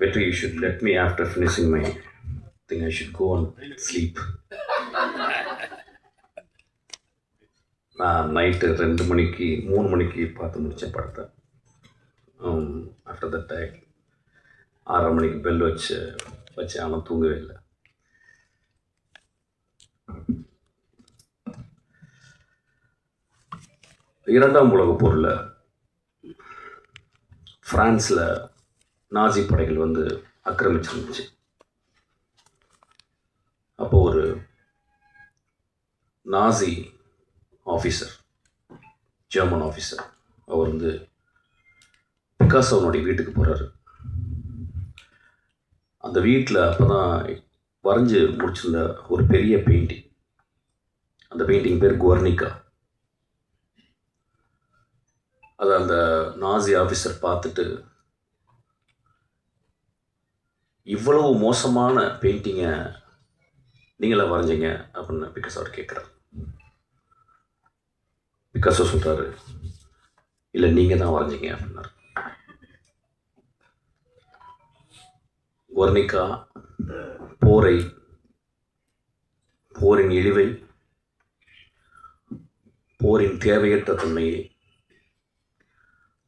better you should let me after finishing my thing. I should go and sleep. நான் night ரெண்டு மணிக்கு மூணு மணிக்கு பார்த்து முடித்தேன் படத்தை ஆஃப்டர் தட் ஐ ஆறரை மணிக்கு பெல் வச்சு வச்சு ஆனால் தூங்கவே இல்லை இரண்டாம் உலக போரில் ஃப்ரான்ஸில் நாசி படைகள் வந்து ஆக்கிரமிச்சிருந்துச்சு. அப்போ ஒரு நாசி ஆஃபீஸர் ஜெர்மன் ஆஃபீஸர் அவர் வந்து பிகாசோனுடைய வீட்டுக்கு போகிறாரு அந்த வீட்டில் அப்போ தான் வரைஞ்சி முடிச்சிருந்த ஒரு பெரிய பெயிண்டிங் அந்த பெயிண்டிங் பேர் குவர்னிகா. அதை அந்த நாசி ஆஃபீஸர் பார்த்துட்டு இவ்வளவு மோசமான பெயிண்டிங்கை நீங்களே வரைஞ்சிங்க அப்படின்னு பிகாஸ் அவர் கேட்குறாரு பிகாஸோ சொல்கிறாரு இல்லை நீங்கள் தான் வரைஞ்சிங்க அப்படின்னாரு. வர்ணிகா போரை போரின் இழிவை போரின் தேவையற்ற தன்மையை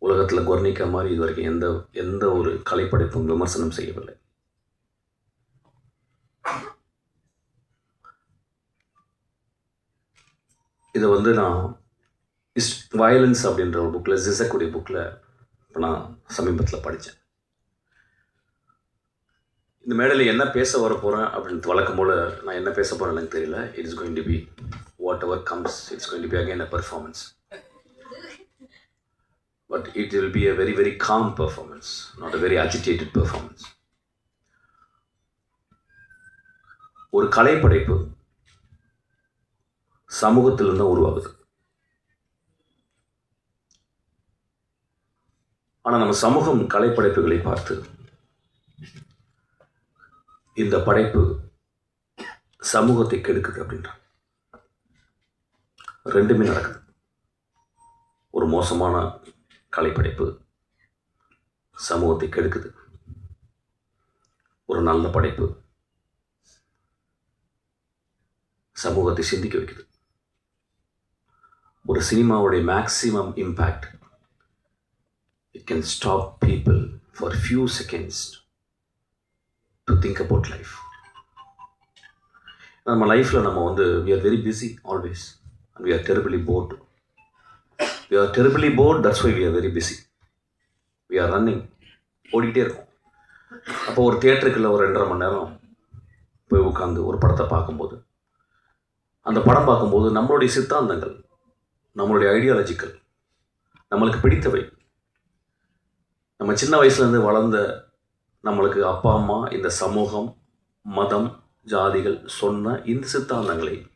உலகத்தில் கொர்னிக்கா மாதிரி இது வரைக்கும் எந்த எந்த ஒரு கலைப்படைப்பும் விமர்சனம் செய்யவில்லை. இதை வந்து நான் இஸ் வயலன்ஸ் அப்படின்ற ஒரு புக்கில் ஜிசக்குடைய புக்கில் இப்போ நான் சமீபத்தில் படித்தேன் இந்த மேடையில் என்ன பேச வர போகிறேன் அப்படின்னு வழக்கம் போல் நான் என்ன பேச போகிறேன் எனக்கு தெரியல. It is going to be whatever comes it's going to be again a performance but it will be a very very calm performance not a very agitated performance ஒரு கலைப்படைப்பு சமூகத்திலிருந்து தான் உருவாகுது. ஆனால் நம்ம சமூகம் கலைப்படைப்புகளை பார்த்து இந்த படைப்பு சமூகத்தை கெடுக்குது அப்படின்றான் ரெண்டுமே நடக்குது. ஒரு மோசமான கலைப்படைப்பு சமூகத்தை கெடுக்குது. ஒரு நல்ல படைப்பு சமூகத்தை சிந்திக்க வைக்குது. ஒரு சினிமாவுடைய maximum impact it can stop people for few seconds to think about life நம்ம லைஃப்பில் நம்ம வந்து we are very busy always and we are terribly bored we are terribly bored that's why we are very busy we are running ஓடிக்கிட்டே இருக்கும். அப்போ ஒரு தியேட்டருக்குள்ள ஒரு ரெண்டரை மணி நேரம் போய் உட்காந்து ஒரு படத்தை பார்க்கும்போது அந்த படம் பார்க்கும்போது நம்மளுடைய சித்தாந்தங்கள் நம்மளுடைய ஐடியாலஜிக்கல் நம்மளுக்கு பிடித்தவை. நம்ம சின்ன வயசுலேருந்து வளர்ந்த நம்மளுக்கு அப்பா அம்மா இந்த சமூகம் மதம் ஜாதிகள் சொன்ன இந்த சித்தாந்தங்களை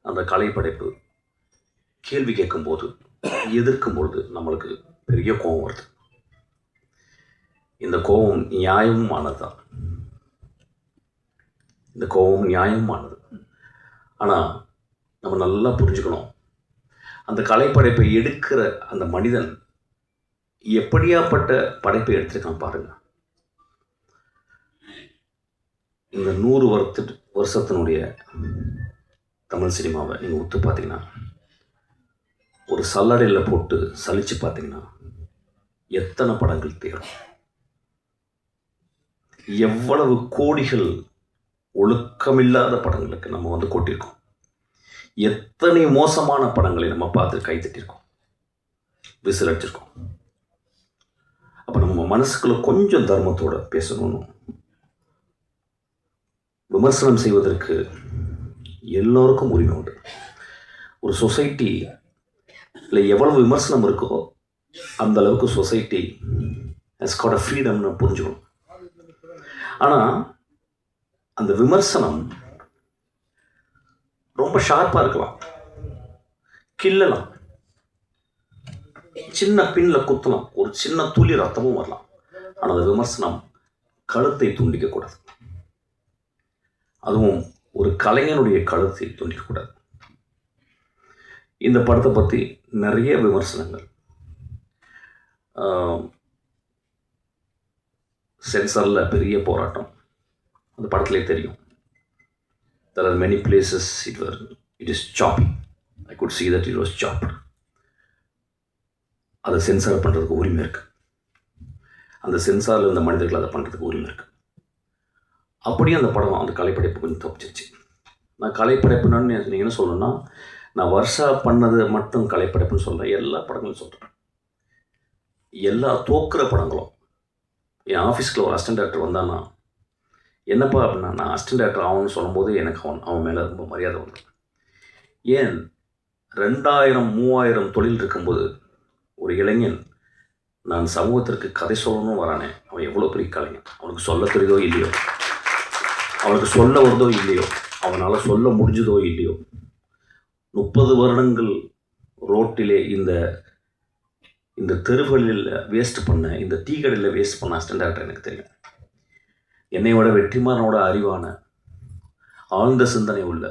அந்த கலைப்படைப்பு கேள்வி கேட்கும்போது எதிர்க்கும் பொழுது நம்மளுக்கு பெரிய கோபம் வருது. இந்த கோபம் நியாயமும் தான் இந்த கோபம் நியாயமும் ஆனது. ஆனால் நம்ம நல்லா புரிஞ்சுக்கணும். அந்த கலைப்படைப்பை எடுக்கிற அந்த மனிதன் எப்படியாப்பட்ட படைப்பை எடுத்திருக்கான் பாருங்க. இந்த நூறு வருத்த வருஷத்தினுடைய தமிழ் சினிமாவை நீங்கள் ஒத்து பார்த்தீங்கன்னா ஒரு சல்லடையில் போட்டு சலித்து பார்த்தீங்கன்னா எத்தனை படங்கள் தேரும். எவ்வளவு கோடிகள் ஒழுக்கமில்லாத படங்களுக்கு நம்ம வந்து கொட்டியிருக்கோம். எத்தனை மோசமான படங்களை நம்ம பார்த்து கைத்தட்டிருக்கோம் விசிலடிச்சிருக்கோம். அப்போ நம்ம மனசுக்குள்ள கொஞ்சம் தர்மத்தோட பேசணும்னு. விமர்சனம் செய்வதற்கு எல்லோருக்கும் உரிமை உண்டு. ஒரு சொசைட்டி இல்லை எவ்வளவு விமர்சனம் இருக்கோ அந்த அளவுக்கு சொசைட்டி ஹஸ் காட் அ ஃப்ரீடம்னு புரிஞ்சுக்கணும். ஆனால் அந்த விமர்சனம் ரொம்ப ஷார்ப்பாக இருக்கலாம். கிள்ளலாம். சின்ன பின்னில் குத்தலாம். ஒரு சின்ன துளி ரத்தமும் வரலாம். ஆனால் அந்த விமர்சனம் கழுத்தை துண்டிக்கக்கூடாது அதுவும் ஒரு கலைஞனுடைய கழுத்தை துண்டிக்கக்கூடாது இந்த படத்தை பற்றி நிறைய விமர்சனங்கள். சென்சரில் பெரிய போராட்டம். அந்த படத்திலே தெரியும். There are many places it were it is choppy. I could see that it was chopped. அதை சென்சார் பண்ணுறதுக்கு உரிமை இருக்குது அந்த சென்சாரில் இருந்த மனிதர்கள் அதை பண்ணுறதுக்கு உரிமை இருக்குது அப்படியே அந்த படம் அந்த கலைப்படைப்பு கொஞ்சம் தப்பிச்சிருச்சு. நான் கலைப்படைப்புன்னு நீங்கள் என்ன சொல்லணும்னா நான் வருஷா பண்ணது மட்டும் கலைப்படைப்புன்னு சொல்கிறேன் எல்லா படங்களும் சொல்கிறேன் எல்லா தோக்குற படங்களும். என் ஆஃபீஸ்க்கு ஒரு அசிஸ்டன்ட் டேரக்டர் வந்தான்னா என்னப்பா அப்படின்னா நான் அசிஸ்டன்ட் டேரக்டர் ஆகணும்னு சொல்லும்போது எனக்கு அவன் அவன் மேலே ரொம்ப மரியாதை வந்து ஏன்? ரெண்டாயிரம் மூவாயிரம் தொழில் இருக்கும்போது ஒரு இளைஞன் நான் சமூகத்திற்கு கதை சொல்லணும்னு வரானே அவன் எவ்வளோ பெரிய கலைஞன்? அவனுக்கு சொல்ல தெரியுதோ இல்லையோ? அவனுக்கு சொல்ல வருதோ இல்லையோ? அவனால் சொல்ல முடிஞ்சதோ இல்லையோ? முப்பது வருடங்கள் ரோட்டிலே இந்த இந்த தெருவுகளில் வேஸ்ட் பண்ண இந்த டீ கடையில் வேஸ்ட் பண்ண அசிஸ்டன்ட் டேரக்டர் எனக்கு தெரியும். என்னை விட வெற்றிமாறனோட அறிவான ஆழ்ந்த சிந்தனை உள்ள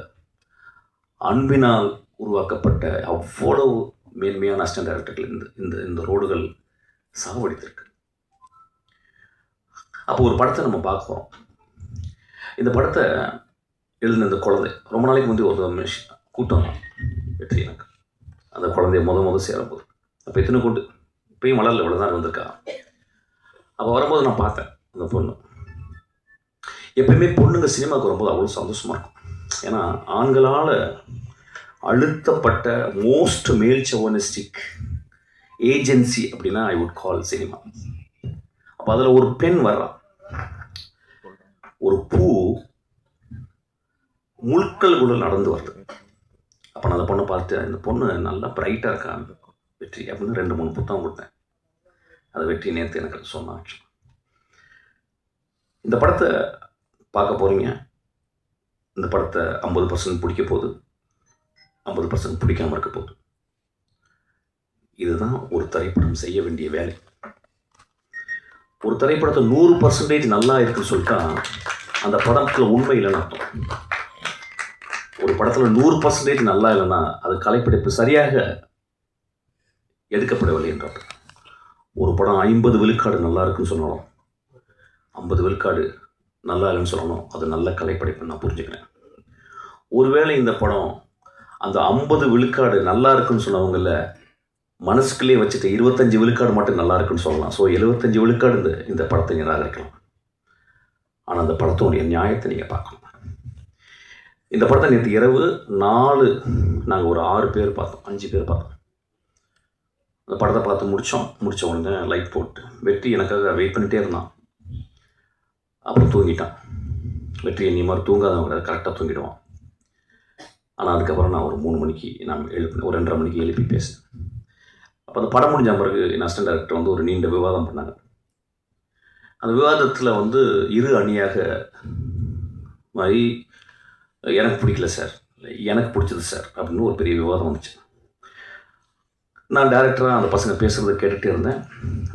அன்பினால் உருவாக்கப்பட்ட அவ்வளவு மேன்மையான அஸ்டன் டேரக்டர்கள் இந்த இந்த இந்த ரோடுகள் சாவடித்திருக்கு. அப்போ ஒரு படத்தை நம்ம பார்க்க போகிறோம் இந்த படத்தை எழுதின இந்த குழந்தை ரொம்ப நாளைக்கு முந்தைய ஒரு கூட்டம் தான் வெற்றி எனக்கு. அந்த குழந்தைய முத முத சேரும்போது. அப்போ எத்தனை கொண்டு இப்பயும் வளரல இவ்வளோ தான் வந்திருக்கா? அப்போ வரும்போது நான் பார்த்தேன் அந்த பொண்ணு. எப்பயுமே பொண்ணுங்க சினிமாவுக்கு வரும்போது அவ்வளோ சந்தோஷமாக இருக்கும். ஏன்னா ஆண்களால் அழுத்தப்பட்ட மோஸ்ட் மேல் சவனிஸ்டிக் ஏஜென்சி அப்படின்னா ஐ வுட் கால் சினிமா அப்போ அதில் ஒரு பெண் வர்றான் ஒரு பூ முட்களுக்குள்ள நடந்து வருது. அப்போ நான் அந்த பொண்ணை பார்த்து இந்த பொண்ணு நல்லா பிரைட்டாக இருக்கா? வெற்றி. அப்படின்னு ரெண்டு மூணு புத்தகம் கொடுத்தேன். அதை வெற்றி நேற்று எனக்கு சொன்னாச்சு. இந்த படத்தை பார்க்க போகிறீங்க இந்த படத்தை ஐம்பது பர்சன்ட் பிடிக்க போகுது. ஐம்பது பர்சன்ட் பிடிக்காம இருக்க போகுது. இதுதான் ஒரு திரைப்படம் செய்ய வேண்டிய வேலை. ஒரு திரைப்படத்தை நூறு பர்சன்டேஜ் நல்லா இருக்குன்னு சொல்லிட்டா அந்த படத்தில் உண்மை இல்லைன்னு அர்த்தம். ஒரு படத்தில் நூறு பர்சன்டேஜ் நல்லா இல்லைன்னா அது கலைப்படைப்பு சரியாக எடுக்கப்படவில்லை என்ற ஒரு படம் ஐம்பது விழுக்காடு நல்லா இருக்குன்னு சொன்னாலும் ஐம்பது விழுக்காடு நல்லா இல்லைன்னு சொல்லணும். அது நல்ல கலைப்படைப்புன்னு நான் புரிஞ்சுக்கிறேன். ஒருவேளை இந்த படம் அந்த ஐம்பது விழுக்காடு நல்லா இருக்குன்னு சொன்னவங்கள மனசுக்குள்ளே வச்சுட்டு இருபத்தஞ்சி விழுக்காடு மட்டும் நல்லா இருக்குன்னு சொல்லலாம். ஸோ எழுபத்தஞ்சி விழுக்காடு இந்த இந்த படத்தை நிராகரிக்கலாம். ஆனால் அந்த படத்தினுடைய நியாயத்தை நீங்கள் பார்க்கணும். இந்த படத்தை நேற்று இரவு நாலு நாங்கள் ஒரு ஆறு பேர் பார்த்தோம் அஞ்சு பேர் பார்த்தோம். அந்த படத்தை பார்த்து முடித்தோம் முடித்த உடனே லைட் போட்டு வெற்றி எனக்காக வெயிட் பண்ணிகிட்டே இருந்தான். அப்புறம் தூங்கிட்டான். வெற்றி நீ மாதிரி தூங்காதவங்க கரெக்டாக தூங்கிடுவான். ஆனால் அதுக்கப்புறம் நான் ஒரு மூணு மணிக்கு நான் எழுப்பி ஒரு ரெண்டரை மணிக்கு எழுப்பி பேசினேன். அப்போ அந்த படம் முடிஞ்ச பிறகு என் அசிஸ்டன்ட் டேரக்டர் வந்து ஒரு நீண்ட விவாதம் பண்ணாங்க. அந்த விவாதத்தில் வந்து இரு அணியாக மாதிரி எனக்கு பிடிக்கல சார் எனக்கு பிடிச்சது சார் அப்படின்னு ஒரு பெரிய விவாதம் வந்துச்சு. நான் டேரக்டராக அந்த பசங்க பேசுகிறத கேட்டுகிட்டே இருந்தேன்.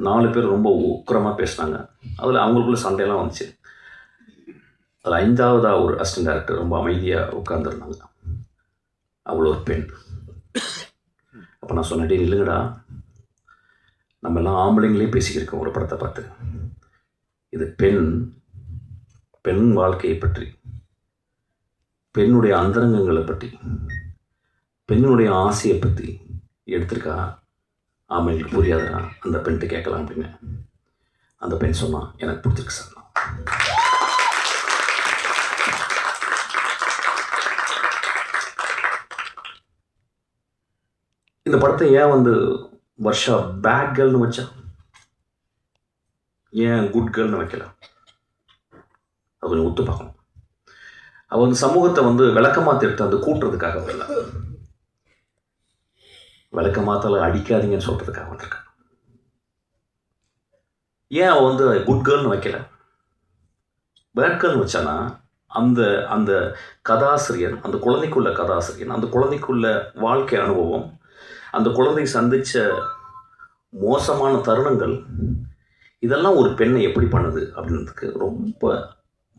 நாலு பேர் ரொம்ப உக்கரமாக பேசினாங்க. அதில் அவங்களுக்குள்ள சண்டையெல்லாம் வந்துச்சு. அதில் ஐந்தாவதாக ஒரு அசிஸ்டன்ட் டேரக்டர் ரொம்ப அமைதியாக உட்காந்துருந்தாங்க அவ்வளோ ஒரு பெண். அப்போ நான் சொன்னேன் இல்லைங்கடா நம்ம எல்லாம் ஆம்பளைங்களே பேசிக்கிருக்கோம் ஒரு படத்தை பார்த்து. இது பெண் பெண் வாழ்க்கையை பற்றி பெண்ணுடைய அந்தரங்கங்களை பற்றி பெண்ணுடைய ஆசையை பற்றி எடுத்திருக்கா? ஆம்பளைங்களுக்கு புரியாதா அந்த பெண்கிட்ட கேட்கலாம் அப்படின்னு. அந்த பெண் சொன்னால் எனக்கு பிடிச்சிருக்கு சார். இந்த படத்தை ஏன் வந்து வருஷா பேட் கேர்ள்னு வச்சா? ஏன் குட் கேர்ள்னு வைக்கல? அது கொஞ்சம் ஒத்து பார்க்கணும். அவள் வந்து சமூகத்தை வந்து விளக்கமாக எடுத்து வந்து கூட்டுறதுக்காக வரல. விளக்கமாத்தால அடிக்காதீங்கன்னு சொல்கிறதுக்காக வந்திருக்கான் ஏன் அவள் வந்து குட் கேர்ள்னு வைக்கல? பேட் கேர்ள்னு வச்சானா அந்த அந்த கதாசிரியன் அந்த குழந்தைக்குள்ள கதாசிரியன் அந்த குழந்தைக்குள்ள வாழ்க்கை அனுபவம் அந்த குழந்தை சந்தித்த மோசமான தருணங்கள் இதெல்லாம் ஒரு பெண்ணை எப்படி பண்ணுது அப்படின்றதுக்கு ரொம்ப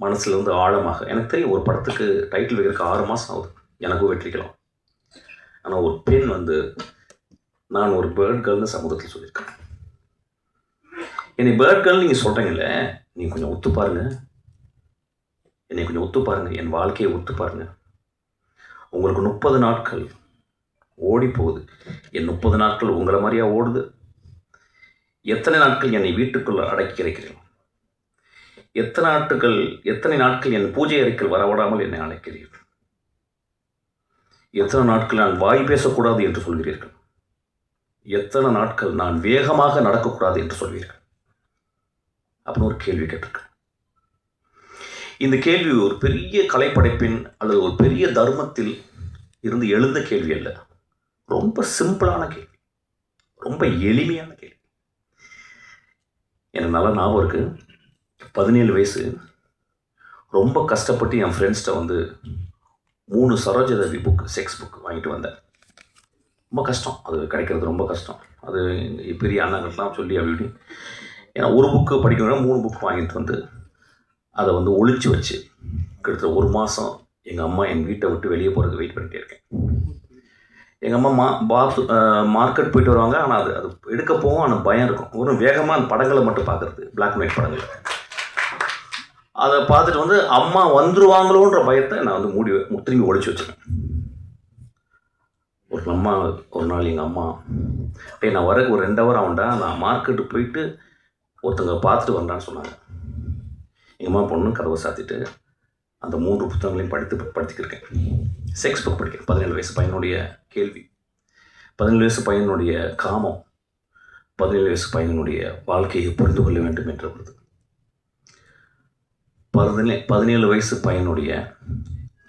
மனசில் வந்து ஆழமாக எனக்கு தெரியும் ஒரு படத்துக்கு டைட்டில் வைக்கிறதுக்கு ஆறு மாதம் ஆகுது. எனக்கும் வெற்றிக்கலாம். ஆனால் ஒரு பெண் வந்து நான் ஒரு பேர்ட் கேர்ள்னு சமூகத்தில் சொல்லியிருக்கேன். என்னை பேர்ட் கேர்ள் நீங்கள் சொல்கிறீங்கல்ல நீங்கள் கொஞ்சம் ஒத்து பாருங்கள் என்னை கொஞ்சம் ஒத்து பாருங்கள் என் வாழ்க்கையை ஒத்து பாருங்கள் உங்களுக்கு முப்பது நாட்கள் ஓடி போகுது என் முப்பது நாட்கள் உங்களை மாதிரியா ஓடுது? எத்தனை நாட்கள் என்னை வீட்டுக்குள் அடக்கி இருக்கிறீர்கள் எத்தனை நாட்கள் எத்தனை நாட்கள் என் பூஜை அறைக்குள் வரவிடாமல் என்னை அழைக்கிறீர்கள்? எத்தனை நாட்கள் நான் வாய் பேசக்கூடாது என்று சொல்கிறீர்கள்? எத்தனை நாட்கள் நான் வேகமாக நடக்கக்கூடாது என்று சொல்வீர்கள்? அப்படின்னு ஒரு கேள்வி கேட்டிருக்கேன். இந்த கேள்வி ஒரு பெரிய கலைப்படைப்பின் அல்லது ஒரு பெரிய தர்மத்தில் இருந்து எழுந்த கேள்வி அல்ல. ரொம்ப சிம்பிளான கேள்வி. ரொம்ப எளிமையான கேள்வி. எனக்கு நல்லா ஞாபகம் இருக்குது பதினேழு வயசு. ரொம்ப கஷ்டப்பட்டு என் ஃப்ரெண்ட்ஸ்கிட்ட வந்து மூணு சரோஜதேவி புக் செக்ஸ் புக் வாங்கிட்டு வந்தேன். ரொம்ப கஷ்டம். அது கிடைக்கிறது ரொம்ப கஷ்டம். அது பெரிய அண்ணங்கள்லாம் சொல்லி அப்படி ஏன்னா ஒரு புக்கு படிக்கணும்னா மூணு புக் வாங்கிட்டு வந்து அதை வந்து ஒழிச்சு வச்சு கிட்டத்தட்ட ஒரு மாதம் எங்கள் அம்மா என் வீட்டை விட்டு வெளியே போகிறதுக்கு வெயிட் பண்ணிட்டே இருக்கேன். எங்கள் அம்மா மா பாத் மார்க்கெட் போயிட்டு வருவாங்க. ஆனால் அது அது எடுக்க போகும் ஆனால் பயம் இருக்கும். ஒரு வேகமாக அந்த படங்களை மட்டும் பார்க்குறது பிளாக் அண்ட் ஒயிட் படங்கள். அதை பார்த்துட்டு வந்து அம்மா வந்துருவாங்களோன்ற பயத்தை நான் வந்து மூடி திரும்பி ஒழிச்சு வச்சிருக்கேன். ஒரு அம்மா ஒரு நாள் எங்கள் அம்மா டேய் நான் வரக்கு ஒரு ரெண்டு ஹவர் ஆகும்டா. நான் மார்க்கெட்டு போயிட்டு ஒருத்தங்க பார்த்துட்டு வந்தான்னு சொன்னாங்க. எங்கள் அம்மா பொண்ணு கதவை சாத்திட்டு அந்த மூன்று புத்தகங்களையும் படித்து படித்துக்கிருக்கேன் செக்ஸ் புக் படிக்கிறேன். பதினேழு வயசு பையனுடைய கேள்வி. பதினேழு வயசு பையனுடைய காமம் பதினேழு வயசு பையனுடைய வாழ்க்கையை புரிந்து கொள்ள வேண்டும் என்று வருது பதினே பதினேழு வயசு பையனுடைய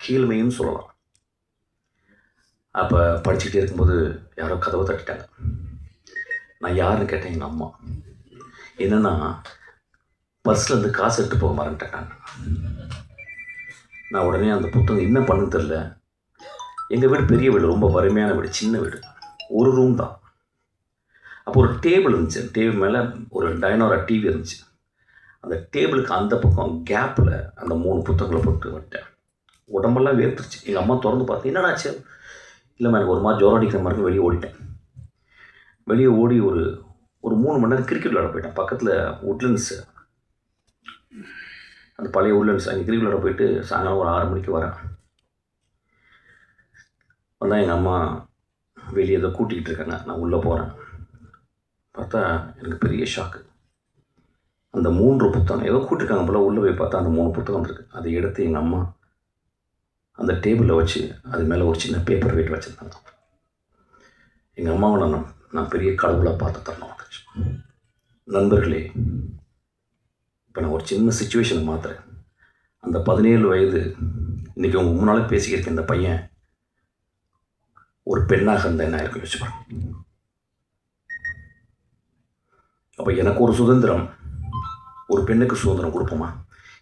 கீழ்மையும் சொல்லலாம். அப்போ படிச்சுக்கிட்டே இருக்கும்போது யாரோ கதவை தட்டிட்டாங்க. நான் யாருன்னு கேட்டேன் எங்கள் அம்மா. என்னென்னா பர்ஸில் இருந்து காசு எடுத்து போக மறந்துட்டேன் நான். உடனே அந்த புத்தகம் என்ன பண்ணுன்னு தெரில எங்கள் வீடு பெரிய வீடு ரொம்ப வறுமையான வீடு சின்ன வீடு. ஒரு ரூம் தான். அப்போ ஒரு டேபிள் இருந்துச்சு. டேபிள் மேலே ஒரு டைனோரா டிவி இருந்துச்சு. அந்த டேபிளுக்கு அந்த பக்கம் கேப்பில் அந்த மூணு புத்தகங்களை போட்டு விட்டேன் உடம்பெல்லாம் வேர்த்துருச்சு. எங்கள் அம்மா திறந்து பார்த்து என்னடாச்சு இல்லைம்மா எனக்கு ஒரு மாதிரி ஜோரம் அடிக்கிற மாதிரி வெளியே ஓடிட்டேன். வெளியே ஓடி ஒரு ஒரு மூணு மணி நேரம் கிரிக்கெட் விளையாட போயிட்டேன். பக்கத்தில் உட்லண்ட்ஸு அந்த பழைய உட்லண்ட்ஸ் அங்கே கிரிக்கெட் விளாட போயிட்டு சாயங்காலம் ஒரு ஆறு மணிக்கு வரேன். வந்தால் எங்கள் அம்மா வெளியே ஏதோ கூட்டிக்கிட்டு இருக்காங்க. நான் உள்ளே போகிறேன் பார்த்தா எனக்கு பெரிய ஷாக்கு அந்த மூன்று புத்தகம் ஏதோ கூட்டிருக்காங்க போல் உள்ளே போய் பார்த்தா அந்த மூணு புத்தகம் இருக்குது அதை எடுத்து எங்கள் அம்மா அந்த டேபிளில் வச்சு அது மேலே ஒரு சின்ன பேப்பர் வெயிட் வச்சுருந்தாங்க. எங்கள் அம்மாவை நான் நான் பெரிய கடவுளாக பார்த்து தரணும் வந்துச்சு நண்பர்களே இப்போ நான் ஒரு சின்ன சுச்சுவேஷனை மாற்றுறேன் அந்த பதினேழு வயது இன்றைக்கி உங்கள் முன்னால் பேசிக்கிருக்க இந்த பையன் ஒரு பெண்ணாக இருந்தால் என்ன இருக்கும் யோசிச்சு பாருங்க. அப்போ எனக்கு ஒரு சுதந்திரம். ஒரு பெண்ணுக்கு சுதந்திரம் கொடுப்போமா?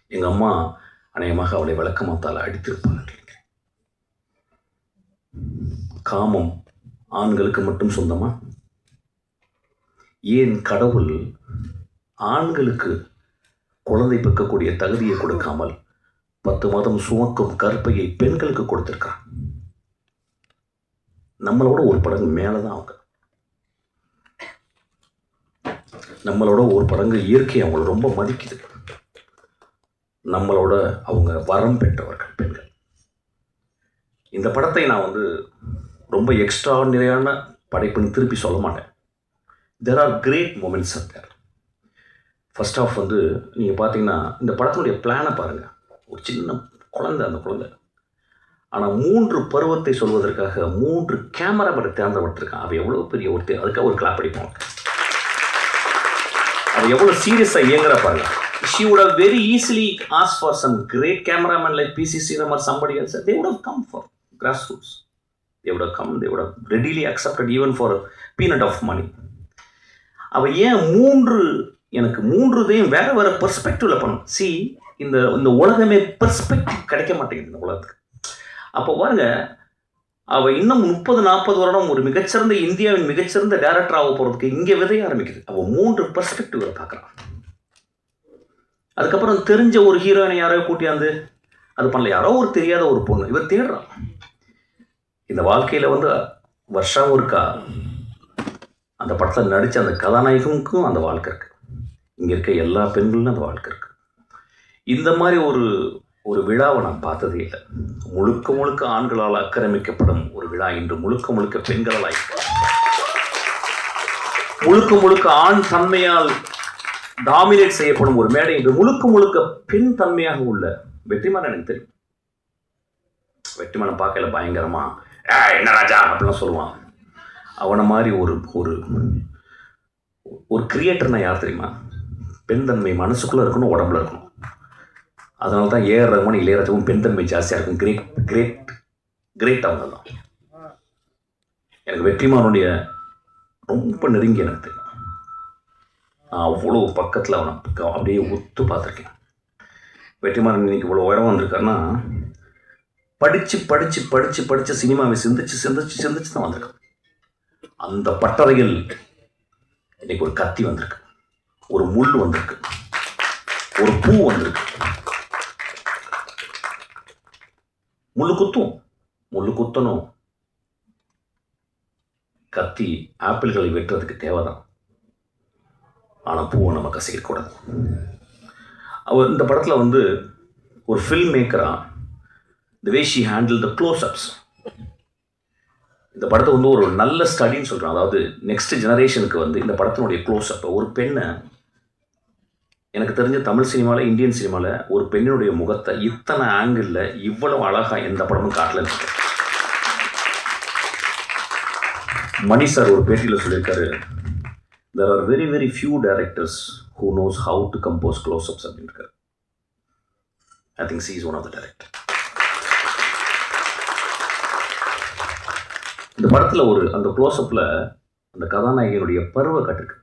எங்கள் அம்மா அநேகமாக அவளை விளக்கமாத்தால் அடித்திருப்பாங்க காமம் ஆண்களுக்கு மட்டும் சொந்தமா? ஏன் கடவுள் ஆண்களுக்கு குழந்தை பெக்கக்கூடிய தகுதியை கொடுக்காமல் பத்து மாதம் சுமக்கும் கற்பையை பெண்களுக்கு கொடுத்திருக்கான் நம்மளோட ஒரு படங்கு மேலே தான் அவங்க. நம்மளோட ஒரு படங்கு இயற்கை அவங்கள ரொம்ப மதிக்குது. நம்மளோட அவங்க வரம் பெற்றவர்கள் பெண்கள். இந்த படத்தை நான் வந்து ரொம்ப எக்ஸ்ட்ரா நிறையான படைப்புன்னு திருப்பி சொல்ல மாட்டேன். There are great moments are there first of வந்து நீங்கள் பார்த்தீங்கன்னா இந்த படத்தினுடைய பிளானை பாருங்கள் ஒரு சின்ன குழந்தை அந்த குழந்தை. ஆனால் மூன்று பருவத்தை சொல்வதற்காக மூன்று கேமரா படத்தை தேர்ந்தெடுத்திருக்கான் அது எவ்வளோ பெரிய ஒருத்தர் அதுக்காக ஒரு கிளாப் அடிப்போம் அது எவ்வளோ சீரியஸாக இயங்குற பாருங்க she would have very easily as far some great cameraman like PC Sreeram or somebody else they would have come for grass roots they would come they would have readily accepted even for peanut of money அவள் ஏன் மூன்று எனக்கு மூன்று இதையும் வேறு வேறு பெர்ஸ்பெக்டிவில் பண்ணணும் C இந்த இந்த உலகமே பெர்ஸ்பெக்டிவ் கிடைக்க மாட்டேங்குது இந்த உலகத்துக்கு அப்போ பாருங்க அவ இன்னும் முப்பது நாற்பது வருடம் ஒரு மிகச்சிறந்த இந்தியாவின் மிகச்சிறந்த டேரக்டர் ஆக போகிறதுக்கு இங்கே விதைய ஆரம்பிக்குது. அவள் மூன்று பர்ஸ்பெக்டிவில் பார்க்குறான். அதுக்கப்புறம் தெரிஞ்ச ஒரு ஹீரோயினை யாரோ கூட்டியாந்து அது பண்ணல. யாரோ ஒரு தெரியாத ஒரு பொண்ணு இவர் தேடுறான். இந்த வாழ்க்கையில் வந்து வருஷம் இருக்கா அந்த படத்தில் நடித்த அந்த கதாநாயகனுக்கும் அந்த வாழ்க்கை இருக்குது இங்கே இருக்க எல்லா பெண்களும் அந்த வாழ்க்கை இருக்குது இந்த மாதிரி ஒரு ஒரு விழாவை நான் பார்த்ததே இல்லை. முழுக்க முழுக்க ஆண்களால் ஆக்கிரமிக்கப்படும் ஒரு விழா இன்று முழுக்க முழுக்க பெண்களால் முழுக்க முழுக்க ஆண் தன்மையால் டாமினேட் செய்யப்படும் ஒரு மேடை இன்று முழுக்க முழுக்க பெண் தன்மையாக உள்ள. வெற்றிமாறன் எனக்கு தெரியும். வெற்றிமாறன் பார்க்கல பயங்கரமா என்ன ராஜா? அப்படிலாம் சொல்லுவான். அவனை மாதிரி ஒரு ஒரு ஒரு கிரியேட்டர்னா யார் தெரியுமா? பெண் தன்மை மனசுக்குள்ளே இருக்கணும் உடம்புல இருக்கணும். அதனால தான் ஏஆர் ரகுமான் இளையராஜாவும் பெண் தன்மை ஜாஸ்தியாக இருக்கும். கிரேட் கிரேட் கிரேட் அவங்க தான் எனக்கு வெற்றிமாறனுடைய ரொம்ப நெருங்கி எனக்கு தெரியும். நான் அவ்வளோ பக்கத்தில் அவனை அப்படியே ஒத்து பார்த்துருக்கேன். வெற்றிமாறன் இன்னைக்கு இவ்வளோ உயரம் வந்திருக்காருன்னா படித்து படித்து படித்து படித்து சினிமாவை சிந்திச்சு சிந்திச்சு சிந்திச்சு தான் வந்திருக்கான். அந்த பட்டறையில் இன்னைக்கு ஒரு கத்தி வந்திருக்கு. ஒரு முள் வந்திருக்கு. ஒரு பூ வந்திருக்கு. முள்ளு குத்தும் முள்ளு குத்தணும் கத்தி ஆப்பிள்களை வெட்டுறதுக்கு தேவைதான். ஆனால் பூவை நம்ம கசிக்கக்கூடாது அவர் இந்த படத்தில் வந்து ஒரு film மேக்கராக the way she handle the close ups இந்த படத்தை வந்து ஒரு நல்ல ஸ்டடின்னு சொல்கிறான் அதாவது நெக்ஸ்ட் ஜெனரேஷனுக்கு வந்து இந்த படத்தினுடைய க்ளோஸ்அப் ஒரு பெண்ணை எனக்கு தெரிஞ்ச தமிழ் சினிமாவில் இந்தியன் சினிமாவில் ஒரு பெண்ணினுடைய முகத்தை இத்தனை ஆங்கிளில் இவ்வளவு அழகாக எந்த படமும் காட்டல. மணி சார் ஒரு பேட்டியில் சொல்லியிருக்காரு there are very very few directors who knows how to compose close ups அப்படின்னு இருக்காரு I think she is one of the director இந்த படத்தில் ஒரு அந்த க்ளோஸ்அப்பில் அந்த கதாநாயகனுடைய பருவ காட்டிருக்கு.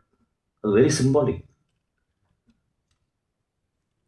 அது வெரி சிம்பாலிக்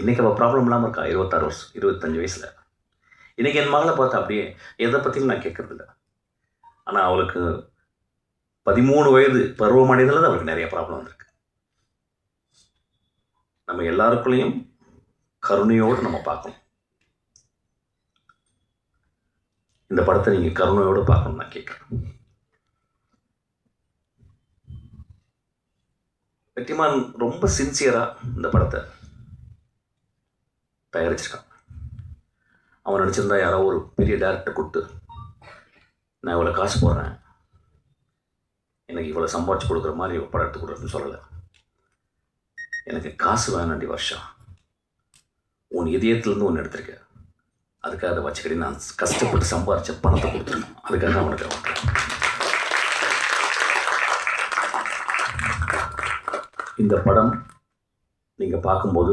இன்றைக்கி அவள் ப்ராப்ளம் இல்லாமல் இருக்கா? இருபத்தாறு வருஷம் இருபத்தஞ்சு வயசில். இன்றைக்கி என் மகளை பார்த்தா அப்படியே எதை பற்றியும் நான் கேட்கறதில்ல ஆனால் அவளுக்கு பதிமூணு வயது பருவமடைதல தான் அவளுக்கு நிறைய ப்ராப்ளம் வந்திருக்கு. நம்ம எல்லாருக்குள்ளேயும் கருணையோடு நம்ம பார்க்கணும். இந்த படத்தை நீங்கள் கருணையோடு பார்க்கணும் நான் கேட்குறேன் வெற்றிமான் ரொம்ப சின்சியராக இந்த படத்தை தயாரிச்சிருக்கான். அவன் நடிச்சிருந்தா யாரோ ஒரு பெரிய டேரக்டர் கொடுத்து நான் இவ்வளோ காசு போடுறேன். எனக்கு இவ்வளோ சம்பாதிச்சு கொடுக்குற மாதிரி இவ்வளோ படம் எடுத்து கொடுக்குறேன்னு சொல்லலை. எனக்கு காசு வேணாண்டி வருஷம் உன் இதயத்துலேருந்து ஒன்று எடுத்திருக்க. அதுக்காக அதை வச்சுக்கிட்டு நான் கஷ்டப்பட்டு சம்பாதிச்ச பணத்தை கொடுத்துருக்கேன். அதுக்காக அவனுக்கு அவன் இந்த படம் நீங்கள் பார்க்கும்போது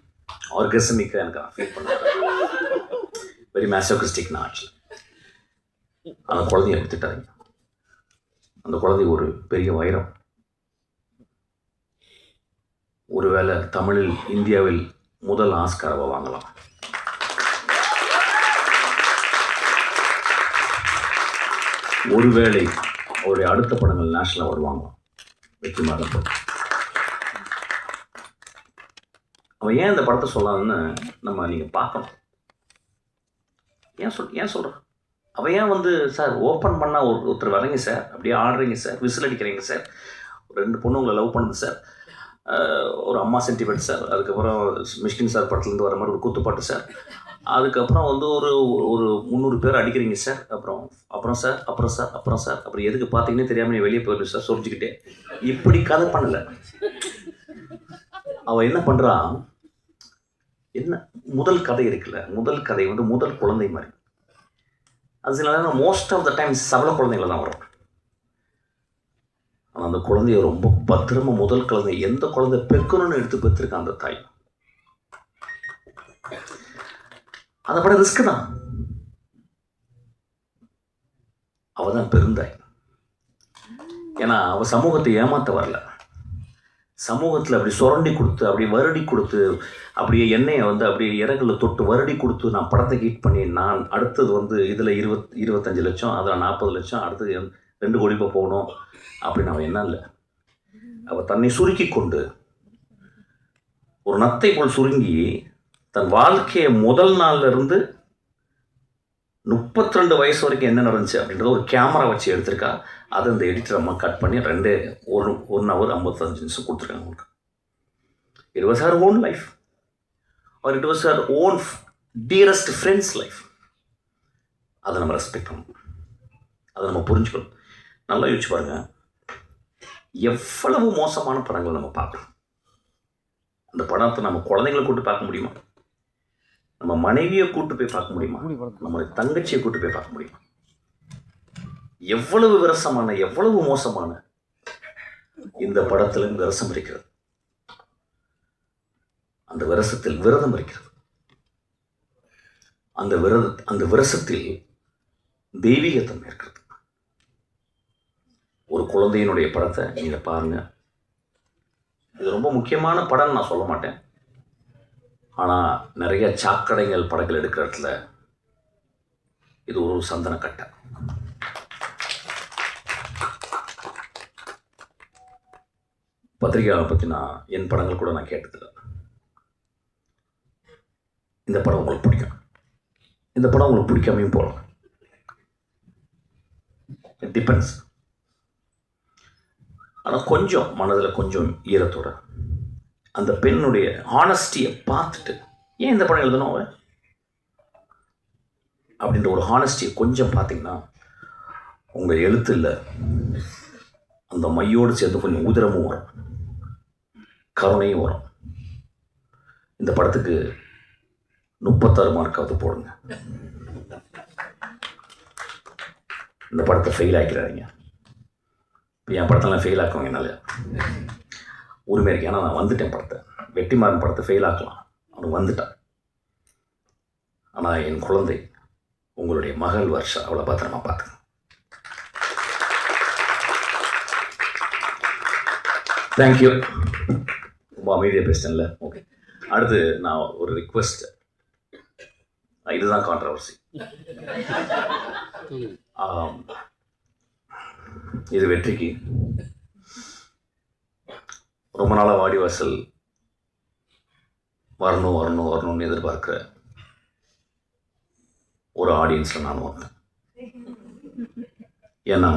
ஆர்கசமிக்காக எனக்கு நான் ஃபீல் பண்ணுறேன் வெரி மேசோகிஸ்டிக் நான் ஆக்சுவலாக அந்த குழந்தைய எடுத்துட்டாங்க அந்த குழந்தை ஒரு பெரிய வைரம். ஒருவேளை தமிழில் இந்தியாவில் முதல் ஆஸ்காரவை வாங்கலாம். ஒருவேளை அவருடைய அடுத்த படங்கள் நேஷனல் அவார்டு வாங்கலாம். வெற்றி மாதம் அவன் ஏன் இந்த படத்தை சொல்லாதுன்னு நம்ம நீங்கள் பார்க்கணும்? ஏன் சொல் ஏன் சொல்கிறான் அவன் ஏன் வந்து சார் ஓப்பன் பண்ணால் ஒரு ஒருத்தர் வரீங்க சார். அப்படியே ஆடுறீங்க சார். விசில் அடிக்கிறீங்க சார். ஒரு ரெண்டு பொண்ணு உங்களை லவ் பண்ணுது சார். ஒரு அம்மா சென்டிமெண்ட் சார். அதுக்கப்புறம் மிஷ்கின் சார் படத்துலேருந்து வர மாதிரி ஒரு கூத்துப்பாட்டு சார். அதுக்கப்புறம் வந்து ஒரு ஒரு முந்நூறு பேர் அடிக்கிறீங்க சார். அப்புறம் அப்புறம் சார் அப்புறம் சார் அப்புறம் சார். அப்புறம் எதுக்கு பார்த்தீங்கன்னே தெரியாமல் நீ வெளியே போயிடும் சார். சொரிஞ்சுக்கிட்டே. இப்படி கதை பண்ணலை. அவள் என்ன பண்ணுறான் என்ன? முதல் கதை இருக்குல்ல. முதல் கதை வந்து முதல் குழந்தை மாதிரி. அது சில நேரம் மோஸ்ட் ஆஃப் த டைம் சபல குழந்தைங்கள தான் வரும். ஆனால் அந்த குழந்தைய ரொம்ப பத்திரமா முதல் குழந்தை எந்த குழந்தை பெக்கணும்னு எடுத்து பெற்றிருக்கான் அந்த தாய்? அதை பட ரிஸ்க் தான். அவ தான் பெருந்தாய். ஏன்னா அவ சமூகத்தை ஏமாத்த வரல. சமூகத்தில் அப்படி சுரண்டி கொடுத்து அப்படி வருடி கொடுத்து அப்படியே எண்ணெயை வந்து அப்படியே இறகுல தொட்டு வருடி கொடுத்து நான் படத்தை ஹீட் பண்ணி நான் அடுத்தது வந்து இதில் இருபத் இருபத்தஞ்சு லட்சம் அதில் நாற்பது லட்சம் அடுத்தது ரெண்டு கோடி ரூபாய் போகணும் அப்படின்னு அவன் என்ன இல்லை. அவள் தன்னை சுருக்கி கொண்டு ஒரு நத்தை போல் சுருங்கி தன் வாழ்க்கையை முதல் நாள்லேருந்து முப்பத்தி ரெண்டு வயசு வரைக்கும் என்ன நடந்துச்சு அப்படின்றத ஒரு கேமரா வச்சு எடுத்திருக்கா. அதை இந்த எடிட்டர் அம்மா கட் பண்ணி ரெண்டே ஒரு ஒன் ஹவர் ஐம்பத்தஞ்சு நிமிஷம் கொடுத்துருக்காங்க உங்களுக்கு it was her own life or it was her own dearest friends life அதை நம்ம ரெஸ்பெக்ட் பண்ணணும். அதை நம்ம புரிஞ்சுக்கணும். நல்லா யோசிச்சு பாருங்க. எவ்வளவு மோசமான படங்கள் நம்ம பார்க்குறோம் அந்த படத்தை நம்ம குழந்தைங்களை கூட்டு பார்க்க முடியுமா? நம்ம மனைவியை கூட்டு போய் பார்க்க முடியுமா? நம்மளுடைய தங்கச்சியை கூட்டு போய் பார்க்க முடியுமா? எவ்வளவு விரசமான எவ்வளவு மோசமான இந்த படத்துல விரசம் இருக்கிறது. அந்த விரசத்தில் விரதம் இருக்கிறது. அந்த விரத அந்த விரசத்தில் தெய்வீகத்தன்மை இருக்கிறது. ஒரு குழந்தையினுடைய படத்தை நீங்க பாருங்க. இது ரொம்ப முக்கியமான படம்னு நான் சொல்ல மாட்டேன். ஆனால் நிறைய சாக்கடைகள் படங்கள் எடுக்கிற இடத்துல இது ஒரு சந்தன கட்டை. பத்திரிகையாளர் பற்றி நான் என் படங்கள் கூட நான் கேட்டதில்லை. இந்த படம் உங்களுக்கு பிடிக்கும். இந்த படம் உங்களுக்கு பிடிக்காமையும் போகலாம். டிபெண்ட்ஸ் ஆனால் கொஞ்சம் மனதில் கொஞ்சம் ஈரத்தோட. அந்த பெண்ணுடைய ஹானஸ்டியை பார்த்துட்டு ஏன் இந்த படம் எழுதணும் அவ? அப்படின்ற ஒரு ஹானஸ்டியை கொஞ்சம் பார்த்தீங்கன்னா உங்கள் எழுத்துல அந்த மையோடு சேர்ந்து கொஞ்சம் உதிரமும் வரும். கருணையும் வரும். இந்த படத்துக்கு முப்பத்தாறு மார்க்காவது போடுங்க. இந்த படத்தை ஃபெயில் ஆக்கிறாதீங்க இப்போ என் படத்தெல்லாம் ஃபெயில் ஆக்குவாங்க என்னால். உரிமை இருக்கு ஏன்னா நான் வந்துட்டேன் படத்தை. வெட்டிமாறன் படத்தை ஃபெயில் ஆக்கலாம். அவனுக்கு வந்துட்டான். ஆனால் என் குழந்தை உங்களுடைய மகள் வருஷா அவளை பத்திரமா பார்த்துங்க தேங்க்யூ ரொம்ப அமைதியாக பேசிட்டேன்ல. ஓகே அடுத்து நான் ஒரு ரிக்வெஸ்ட் இதுதான் கான்ட்ரவர்சி இது வெற்றிக்கு. ரொம்ப நாளாக வாடிவாசல் வரணும் வரணும் வரணும்னு எதிர்பார்க்குற ஒரு ஆடியன்ஸில் நான் வந்தேன். ஏன்னா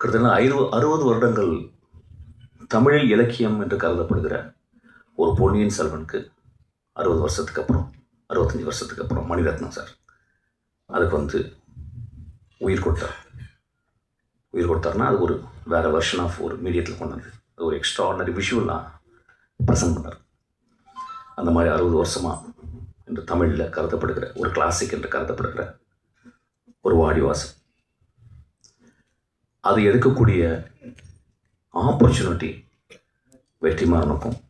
கிட்டத்தட்ட ஐந்து அறுபது வருடங்கள் தமிழில் இலக்கியம் என்று கருதப்படுகிற ஒரு பொன்னியின் செல்வனுக்கு அறுபது வருஷத்துக்கு அப்புறம் அறுபத்தஞ்சி வருஷத்துக்கு அப்புறம் மணிரத்னம் சார் அதுக்கு வந்து உயிர் கொடுத்தார். உயிர் கொடுத்தாருன்னா அது ஒரு வேறு வெர்ஷன் ஆஃப் ஒரு மீடியத்தில் கொண்டு வந்து அது ஒரு எக்ஸ்ட்ரா ஆர்டினரி விஷுவலாக ப்ரெசன்ட் பண்ணார். அந்த மாதிரி அறுபது வருஷமாக என்று தமிழில் கருதப்படுகிற ஒரு கிளாசிக் என்று கருதப்படுகிற ஒரு வாடிவாசம். அது எடுக்கக்கூடிய ஆப்பர்ச்சுனிட்டி வெற்றிமாறனுக்கும்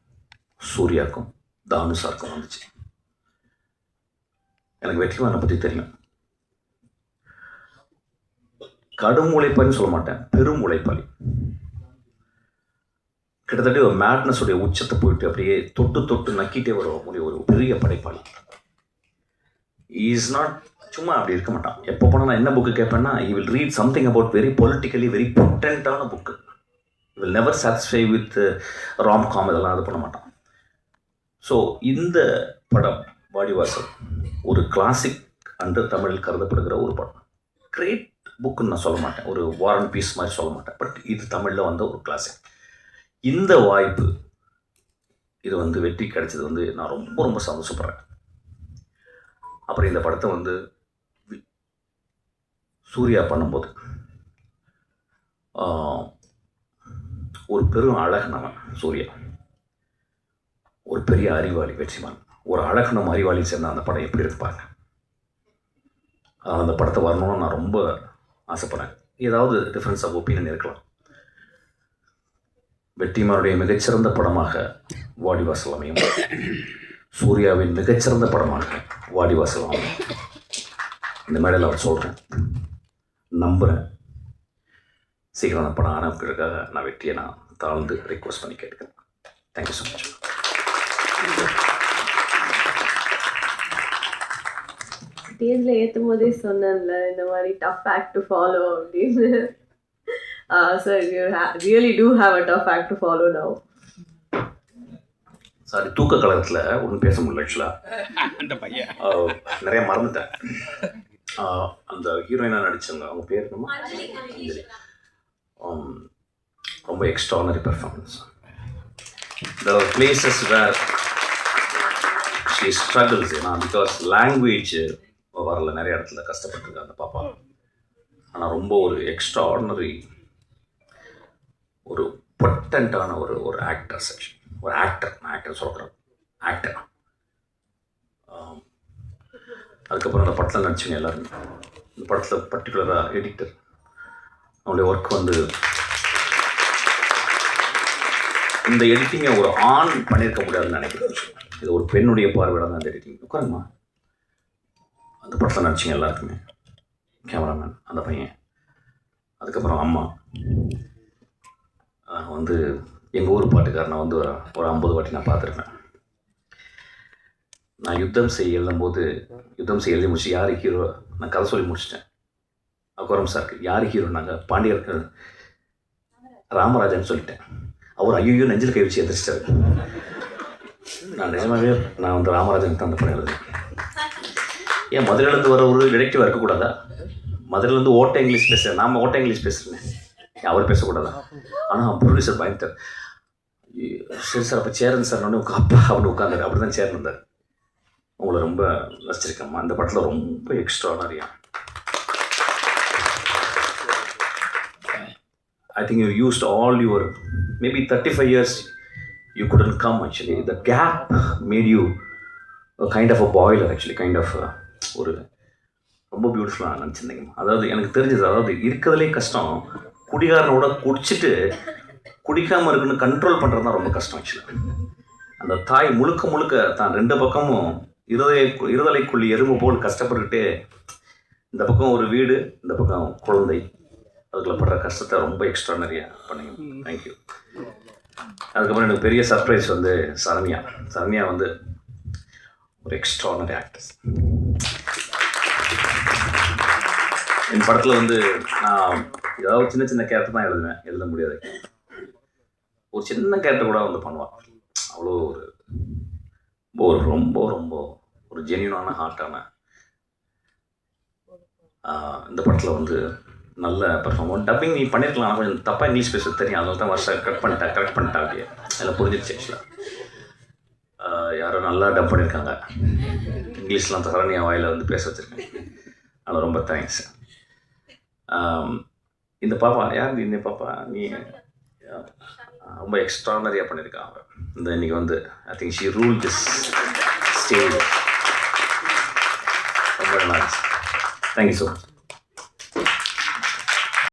சூர்யாக்கும் தானுசாருக்கும் வந்துச்சு. எனக்கு வெற்றிமாறனை பற்றி தெரியும். கடும் உழைப்பாளின்னு சொல்ல மாட்டேன். பெரும் உழைப்பாளி கிட்டத்தட்ட ஒரு மேட்னஸுடைய உச்சத்தை போயிட்டு அப்படியே தொட்டு தொட்டு நக்கிட்டே வரக்கூடிய ஒரு பெரிய படைப்பாளி இஸ் நாட் சும்மா அப்படி இருக்க மாட்டான். எப்போ போனால் நான் என்ன book கேட்பேன்னா I will read something about very politically very பொட்டன்ட்டான book will never satisfy with rom com இதெல்லாம் இது பண்ண மாட்டான். ஸோ இந்த படம் வாடிவாசல் ஒரு கிளாசிக் அன்று தமிழில் கருதப்படுகிற ஒரு படம். கிரேட் புக்குன்னு நான் சொல்ல மாட்டேன். ஒரு வாரன் பீஸ் மாதிரி சொல்ல மாட்டேன். பட் இது தமிழில் வந்த ஒரு கிளாசிக் இந்த வாய்ப்பு இது வந்து வெற்றி கிடைச்சது வந்து நான் ரொம்ப ரொம்ப சந்தோஷப்படுறேன். அப்புறம் இந்த படத்தை வந்து சூர்யா பண்ணும்போது ஒரு பெரும் அழகனவன் சூர்யா. ஒரு பெரிய அறிவாளி வெற்றிமான். ஒரு அழகனும் அறிவாளி சேர்ந்த அந்த படம் எப்படி இருப்பாங்க அந்த படத்தை வரணும்னு நான் ரொம்ப ஆசைப்பட்றேன். ஏதாவது டிஃப்ரென்ஸ் ஆஃப் ஒப்பீனியன் இருக்கலாம். வெற்றிமாருடைய மிகச்சிறந்த படமாக வாடிவாசல் அமையும் சூர்யாவின் மிகச்சிறந்த படமாக வாடிவாசல் அமையும் இந்த மேடையில் அவர் சொல்கிறேன் நம்புகிறேன் சீக்கிரம் அந்த படம் ஆரம்பிக்கிறதுக்காக நான் வெற்றியை நான் தாழ்ந்து ரிக்வஸ்ட் பண்ணி கேட்குறேன் தேங்க்யூ ஸோ மச் ஸ்டேஜ்ல ஏத்தும் போதே சொன்னேன்ல இந்த மாதிரி டஃப் ஆக்ட் டு ஃபாலோ அப்படின்னு. So you really do have a tough act to follow now sorry தூக்க கழகத்தில் ஒன்றும் பேச முடியல ஆக்சுவலாக அந்த பையன். நிறைய மறந்துட்டேன். ஆஹ் அந்த ஹீரோயினாக நடிச்சவங்க அவங்க பேர் என்னமா? Um, ரொம்ப extraordinary performance there are places where she struggles ஏன்னா பிகாஸ் லாங்குவேஜ் வரல நிறைய இடத்துல கஷ்டப்பட்டுருக்காங்க அந்த பாப்பா. ஆனால் ரொம்ப ஒரு எக்ஸ்ட்ரா ஆர்டினரி ஒரு பொட்டண்ட்டான ஒரு ஒரு ஆக்டர் செக்ஷன் ஒரு ஆக்டர் நான் ஆக்டர் சொல்கிறேன் ஆக்டர் அதுக்கப்புறம் அந்த படத்தில் நடிச்சுங்க எல்லாருமே. இந்த படத்தில் பர்டிகுலராக எடிட்டர் அவனுடைய ஒர்க் வந்து இந்த எடிட்டிங்கை ஒரு ஆண் பண்ணியிருக்க முடியாதுன்னு நினைக்கிறேன். இது ஒரு பெண்ணுடைய பார்வையில் தான் அந்த எடிட்டிங் உட்காருமா படத்தில் நடிச்சிங்க எல்லாருக்குமே. கேமராமேன் அந்த பையன். அதுக்கப்புறம் அம்மா. வந்து எங்கள் ஊர் பாட்டுக்காரனை வந்து ஒரு ஒரு ஐம்பது வாட்டி நான் பார்த்துருப்பேன். நான் யுத்தம் செய்ய எழுதும்போது யுத்தம் செய்ய எழுதி முடிச்சு யார் ஹீரோ நான் கதை சொல்லி முடிச்சிட்டேன். அக்கறம் சார் யார் ஹீரோனாங்க பாண்டியர் ராமராஜன் சொல்லிட்டேன். அவர் ஐயோ நெஞ்சில் கை வச்சு எந்திரிச்சிட்டாரு. நான் நிஜமாவே நான் வந்து ராமராஜனுக்கு தான் அந்த படம் எழுதுனேன். ஏன் மதுரையிலேருந்து வர ஒரு டிடெக்டிவாக இருக்கக்கூடாதா? மதுரையிலேருந்து ஓட்ட இங்கிலீஷ் பேசுகிறேன் நாம் ஓட்ட இங்கிலீஷ் பேசுகிறேன் அவர் பேசக்கூடாதா? ஆனால் ப்ரொடியூசர் பயந்தார் சரி சார் அப்போ சேரன் சார் உடனே உட்கா அப்பா அப்படின்னு உட்காந்தாரு அப்படி தான் சேரன் இருந்தார் உங்களை ரொம்ப ரசிச்சிருக்கேம்மா. அந்த படத்தில் ரொம்ப எக்ஸ்ட்ரானரியா I think you used all your maybe thirty five years you couldn't come actually the gap made you kind of a boiler actually kind of ஒரு ரொம்ப பியூட்டிஃபுல்லாக நினச்சிருந்தீங்க. அதாவது எனக்கு தெரிஞ்சது அதாவது இருக்கிறதுலே கஷ்டம். குடிகாரனோட குடிச்சிட்டு குடிக்காமல் இருக்குன்னு கண்ட்ரோல் பண்ணுறது தான் ரொம்ப கஷ்டம் ஆக்சுவலாக அந்த தாய் முழுக்க முழுக்க தான் ரெண்டு பக்கமும் இருதய இருதலைக்குள்ளி எறும்பு போல் கஷ்டப்பட்டுக்கிட்டே இந்த பக்கம் ஒரு வீடு இந்த பக்கம் குழந்தை. அதுக்குள்ள படுற கஷ்டத்தை ரொம்ப எக்ஸ்ட்ரானரியாக பண்ணீங்க. தேங்க்யூ அதுக்கப்புறம் எனக்கு பெரிய சர்ப்ரைஸ் வந்து சரண்யா. சரண்யா வந்து ஒரு எக்ஸ்ட்ரானரி ஆக்டர்ஸ் என் படத்தில் வந்து நான் ஏதாவது சின்ன சின்ன கேரக்டர் தான் எழுதுவேன். எழுத முடியாது. ஒரு சின்ன கேரக்டர் கூட வந்து பண்ணுவான். அவ்வளோ ஒரு ஒரு ரொம்ப ரொம்ப ஒரு ஜென்யூனான ஹார்ட்டான இந்த படத்தில் வந்து நல்ல பர்ஃபார்ம் டப்பிங் நீ பண்ணியிருக்கலாம் கொஞ்சம் தப்பாக இங்கிலீஷ் பேச தெரியும். அதனால தான் வருஷம் கட் பண்ணிட்டேன். கரெக்ட் பண்ணிட்டேன் அப்படியே. அதில் புரிஞ்சிருச்சு ஆக்சுவலாக யாரோ நல்லா டப் பண்ணியிருக்காங்க இங்கிலீஷ்லாம் சரண்யா வாயில் வந்து பேச வச்சுருக்கேன். அதில் ரொம்ப தேங்க்ஸ் இந்த பாப்பா யார் இந்த பாப்பா? நீ ரொம்ப எக்ஸ்ட்ரானரியாக பண்ணியிருக்காங்க இந்த இன்னைக்கு வந்து I think she rule this stage ரொம்ப நல்லா இருந்துச்சு. Thank you so much